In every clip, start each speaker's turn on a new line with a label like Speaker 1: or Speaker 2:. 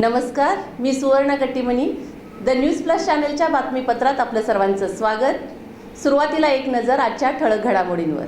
Speaker 1: नमस्कार मी सुवर्ण Kattimani. The news plus चॅनलच्या बातमीपत्रात आपलं सर्वांचं स्वागत. सुरुवातीला एक नजर आजच्या ठळक घडामोडींवर.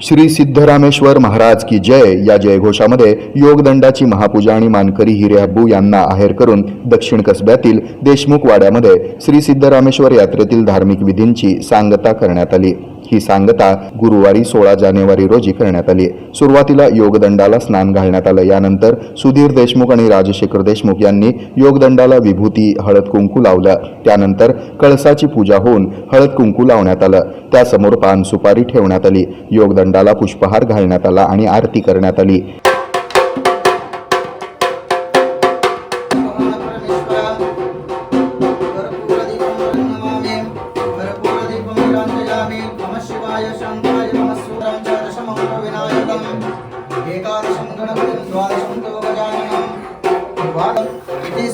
Speaker 2: श्री सिद्धरामेश्वर महाराज की जय या जयघोषामध्ये योगदंडाची महापूजा आणि मानकरी हिरेहब्बू यांना आहेर करून दक्षिण कसब्यातील देशमुख वाड्यामध्ये श्री सिद्धरामेश्वर यात्रेतील धार्मिक विधींची सांगता करण्यात आली. ही सांगता गुरुवारी सोळा जानेवारी रोजी करण्यात आली. सुरुवातीला योगदंडाला स्नान घालण्यात आलं. यानंतर सुधीर देशमुख आणि राजशेखर देशमुख यांनी योगदंडाला विभूती हळद कुंकू लावलं. त्यानंतर कळसाची पूजा होऊन हळद कुंकू लावण्यात आलं. त्यासमोर पान सुपारी ठेवण्यात आली. योगदंडाला पुष्पहार घालण्यात आला आणि आरती करण्यात आली.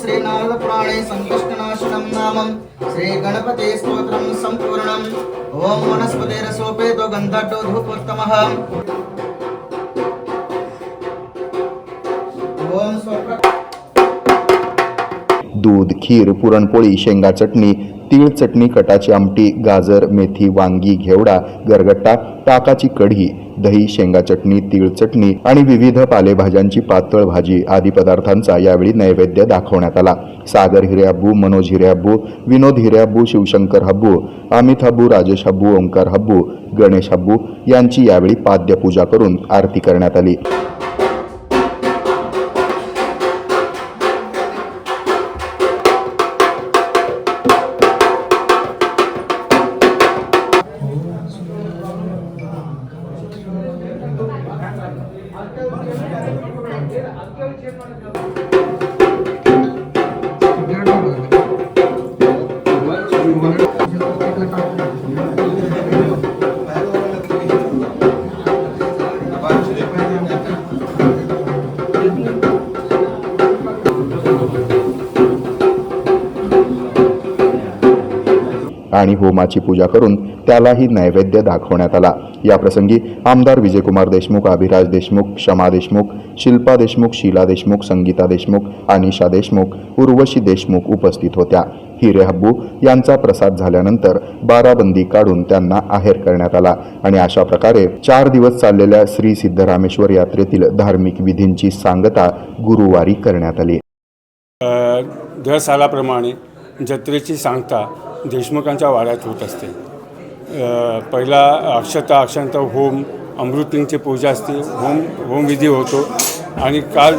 Speaker 3: श्रीनारदपुराणे सङ्कष्टनाशनं नामं श्रीगणपते स्तोत्रं सम्पूर्णम् ॐ धूपोत्तमः ॐ स्वप्र
Speaker 2: दूध खीर पुरणपोळी शेंगा चटणी तीळ चटणी कटाची आमटी गाजर मेथी वांगी घेवडा गरगट्टा ताकाची कढी दही शेंगा चटणी तीळ चटणी आणि विविध पालेभाज्यांची पातळ भाजी आदी पदार्थांचा यावेळी नैवेद्य दाखवण्यात आला. सागर हिरेअब्बू मनोज हिरेअब्बू विनोद हिरेअब्बू शिवशंकर हब्बू अमित हब्बू राजेश हब्बू ओंकार हब्बू गणेश हब्बू यांची यावेळी पाद्यपूजा करून आरती करण्यात आली. Thank you. आणि होमाची पूजा करून त्यालाही नैवेद्य दाखवण्यात आला. याप्रसंगी आमदार विजयकुमार देशमुख अभिराज देशमुख क्षमा देशमुख शिल्पा देशमुख शीला देशमुख संगीता देशमुख अनिशा देशमुख उर्वशी देशमुख उपस्थित होत्या. हिरे हब्बू यांचा प्रसाद झाल्यानंतर बाराबंदी काढून त्यांना आहेर करण्यात आला आणि अशा प्रकारे चार दिवस चाललेल्या श्री सिद्धरामेश्वर यात्रेतील धार्मिक विधींची सांगता गुरुवारी करण्यात आली.
Speaker 4: दर सालाप्रमाणे जत्रेची सांगता देशमुखांच्या वाड्यात होत असते. पहिला अक्षता अक्षांत होम अमृतिंगची पूजा असते. होम होमविधी होतो. आणि काल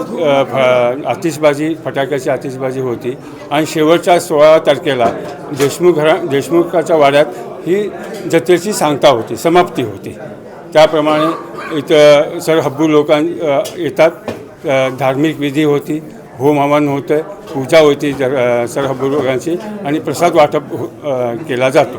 Speaker 4: फ आतिषबाजी फटाक्याची आतिषबाजी होती. आणि शेवटच्या सोळा तारखेला देशमुख घरा देशमुखाच्या वाड्यात ही जत्रेची सांगता होती समाप्ती होती. त्याप्रमाणे इथं सर हब्बू लोकां येतात. धार्मिक विधी होती. होम हवन होतं पूजा होती जर अ, सर हब्बू लोकांची आणि प्रसाद वाटप हो- केला जातो.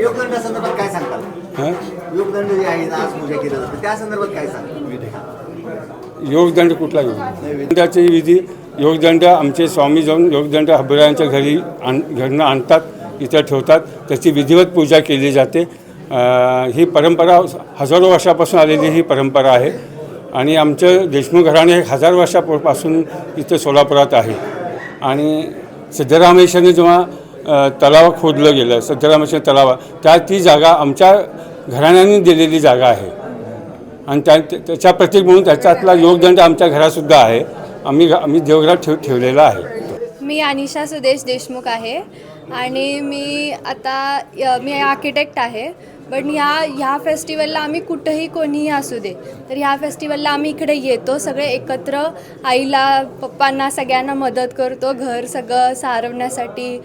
Speaker 5: योगदंड संदर्भात काय सांगताल
Speaker 4: हं?
Speaker 5: योगदंड जे आहे आज पूजा केलं जातं त्या संदर्भात काय सांगाल
Speaker 4: योगदंड कुठला योगदंडाची विधी योगदंड आमचे स्वामी जाऊन योगदंड हब्बरायांच्या घरी आण घरनं आणतात इथं ठेवतात त्याची विधिवत पूजा केली जाते. ही परंपरा हजारो वर्षापासून आलेली ही परंपरा आहे. आणि आमचं देशमुख घराणे हजार वर्षापासून इथं सोलापुरात आहे. आणि सिद्धरामेश्वरने जेव्हा तलाव खोदलं गेलं सिद्धरामेश्वर तलावा त्या ती जागा आमच्या घराण्याने दिलेली जागा आहे. आणि त्या त्याच्या प्रतीक म्हणून त्याच्यातला योगदंड आमच्या घरातसुद्धा आहे. आम्ही आम्ही देवघरात ठेव ठेवलेला आहे.
Speaker 6: मी अनिशा सुदेश देशमुख आहे. आणि मी आता मी आर्किटेक्ट आहे. पण ह्या ह्या फेस्टिवलला आम्ही कुठंही कोणीही असू दे. तर ह्या फेस्टिवलला आम्ही इकडे येतो सगळे एकत्र आईला पप्पांना सगळ्यांना मदत करतो घर सगळं सारवण्यासाठी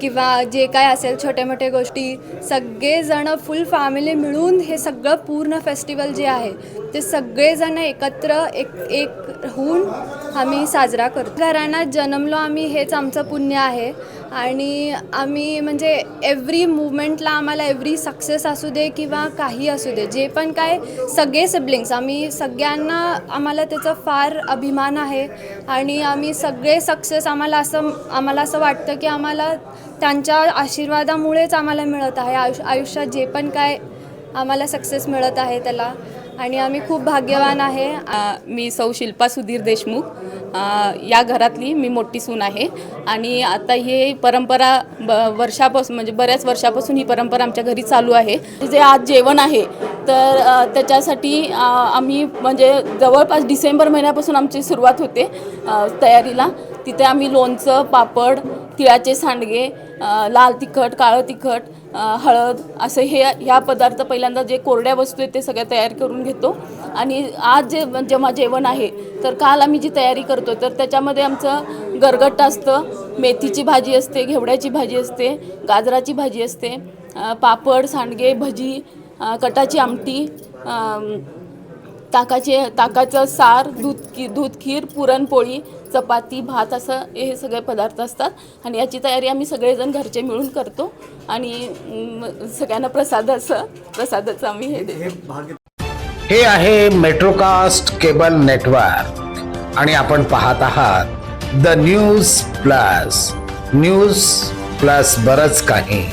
Speaker 6: किंवा जे काय असेल छोटे मोठे गोष्टी सगळेजणं फुल फॅमिली मिळून हे सगळं पूर्ण फेस्टिवल जे आहे ते सगळेजण एकत्र एक एक होऊन आम्ही साजरा करतो. घरांना जन्मलो आम्ही हेच आमचं पुण्य आहे. आणि आम्ही म्हणजे एव्हरी मुवमेंटला आम्हाला एव्हरी सक्सेस असू दे किंवा काही असू दे जे पण काय सगळे सिबलिंग्स आम्ही सगळ्यांना आम्हाला त्याचा फार अभिमान आहे. आणि आम्ही सगळे सक्सेस आम्हाला असं आम्हाला असं वाटतं की आम्हाला त्यांच्या आशीर्वादामुळेच आम्हाला मिळत आहे. आयुष्य आयुष्यात जे पण काय आम्हाला सक्सेस मिळत आहे त्याला. आणि आम्ही खूप भाग्यवान आहे.
Speaker 7: मी सौ शिल्पा सुधीर देशमुख. या घरातली मी मोठी सून आहे. आणि आता हे परंपरा ब वर्षापासून म्हणजे बऱ्याच वर्षापासून ही परंपरा आमच्या घरी चालू आहे. जे आज जेवण आहे तर त्याच्यासाठी आम्ही म्हणजे जवळपास डिसेंबर महिन्यापासून आमची सुरुवात होते तयारीला. तिथे आम्ही लोणचं पापड तिळाचे सांडगे लाल तिखट काळं तिखट हळद असं हे ह्या पदार्थ पहिल्यांदा जे कोरड्या वस्तू आहेत ते सगळ्या तयार करून घेतो. आणि आज जे जेव्हा जेवण आहे तर काल आम्ही जी तयारी करतो तर त्याच्यामध्ये आमचं गरगट्ट असतं मेथीची भाजी असते घेवड्याची भाजी असते गाजराची भाजी असते पापड सांडगे भजी कटाची आमटी ताकाचे ताकाचं सार दूध की दूध खीर पुरणपोळी चपाती भात असं हे सगळे पदार्थ असतात. आणि याची तयारी आम्ही सगळेजण घरचे मिळून करतो. आणि सगळ्यांना प्रसाद असं प्रसादाचं आम्ही हे देतो.
Speaker 8: हे आहे मेट्रोकास्ट केबल नेटवर्क आणि आपण पाहत आहात the news plus news plus बरंच काही.